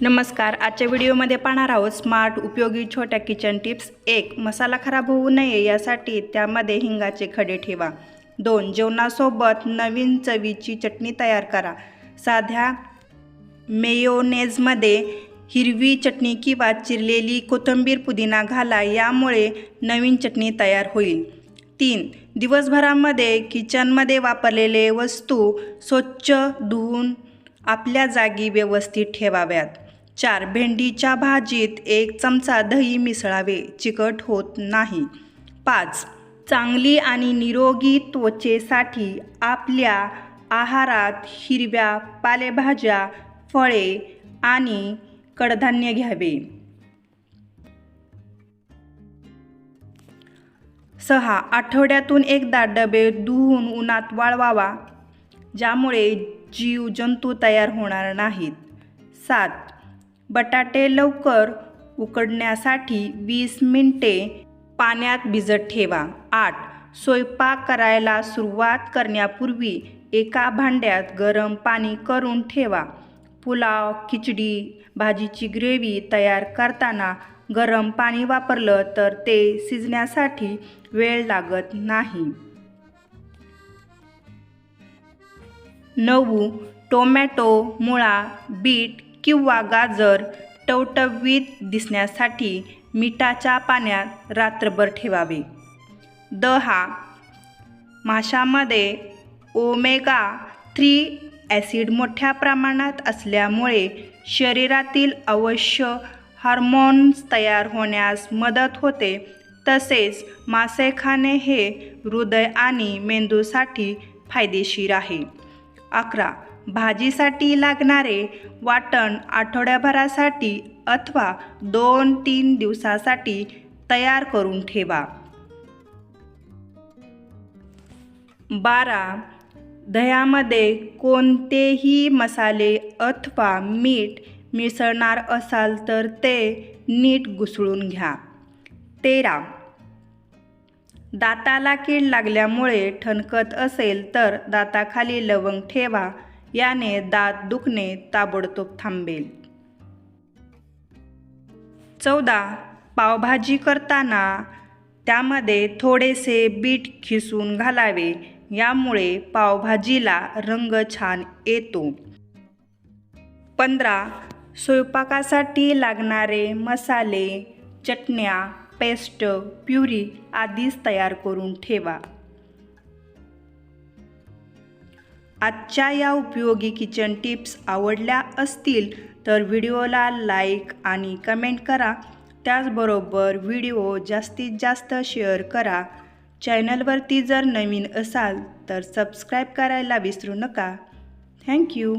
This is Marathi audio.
नमस्कार आजच्या व्हिडिओमध्ये पाहणार आहोत स्मार्ट उपयोगी छोट्या किचन टिप्स. एक मसाला खराब होऊ नये यासाठी त्यामध्ये हिंगाचे खडे ठेवा. दोन जेवणासोबत नवीन चवीची चटणी तयार करा. साध्या मेयोनेजमध्ये हिरवी चटणी किंवा चिरलेली कोथिंबीर पुदिना घाला यामुळे नवीन चटणी तयार होईल. तीन दिवसभरामध्ये किचनमध्ये वापरलेले वस्तू स्वच्छ धुवून आपल्या जागी व्यवस्थित ठेवाव्यात. चार भेंडीच्या भाजीत एक चमचा दही मिसळावे चिकट होत नाही. पाच चांगली आणि निरोगी त्वचेसाठी आपल्या आहारात हिरव्या पालेभाज्या फळे आणि कडधान्य घ्यावे. सहा आठवड्यातून एकदा डबे धुवून उन्हात वाळवावा ज्यामुळे जीव जंतू तयार होणार नाहीत. सात बटाटे लवकर उकडण्यासाठी वीस मिनटे पाण्यात भिजत ठेवा. आठ. स्वयंपाक करायला सुरुवात करण्यापूर्वी एका भांड्यात गरम पाणी करून ठेवा. पुलाव खिचडी भाजीची ग्रेव्ही तयार करताना गरम पाणी वापरलं तर ते शिजण्यासाठी वेळ लागत नाही. नऊ. टोमॅटो मुळा बीट किंवा गाजर टवटवीत दिसण्यासाठी मिठाच्या पाण्यात रात्रभर ठेवावे. दहा माशामध्ये ओमेगा थ्री ॲसिड मोठ्या प्रमाणात असल्यामुळे शरीरातील अवश्य हार्मोन्स तयार होण्यास मदत होते. तसेच मासे खाणे हे हृदय आणि मेंदूसाठी फायदेशीर आहे. अकरा भाजीसाठी लागणारे वाटण आठवड्याभरासाठी अथवा दोन तीन दिवसासाठी तयार करून ठेवा. बारा. दह्यामध्ये कोणतेही मसाले अथवा मीठ मिसळणार असाल तर ते नीट घुसळून घ्या. तेरा. दाताला कीड लागल्यामुळे ठणकत असेल तर दाताखाली लवंग ठेवा. याने दात दुखणे ताबडतोब थांबेल. चौदा. पावभाजी करताना त्यामध्ये थोडेसे बीट खिसून घालावे यामुळे पावभाजीला रंग छान येतो. पंधरा. स्वयंपाकासाठी लागणारे मसाले चटण्या पेस्ट प्युरी आधीच तयार करून ठेवा. आजच्या या उपयोगी किचन टिप्स आवडल्या असतील तर व्हिडिओला लाईक आणि कमेंट करा. त्याचबरोबर व्हिडिओ जास्तीत जास्त शेअर करा. चॅनलवरती जर नवीन असाल तर सबस्क्राईब करायला विसरू नका. थँक्यू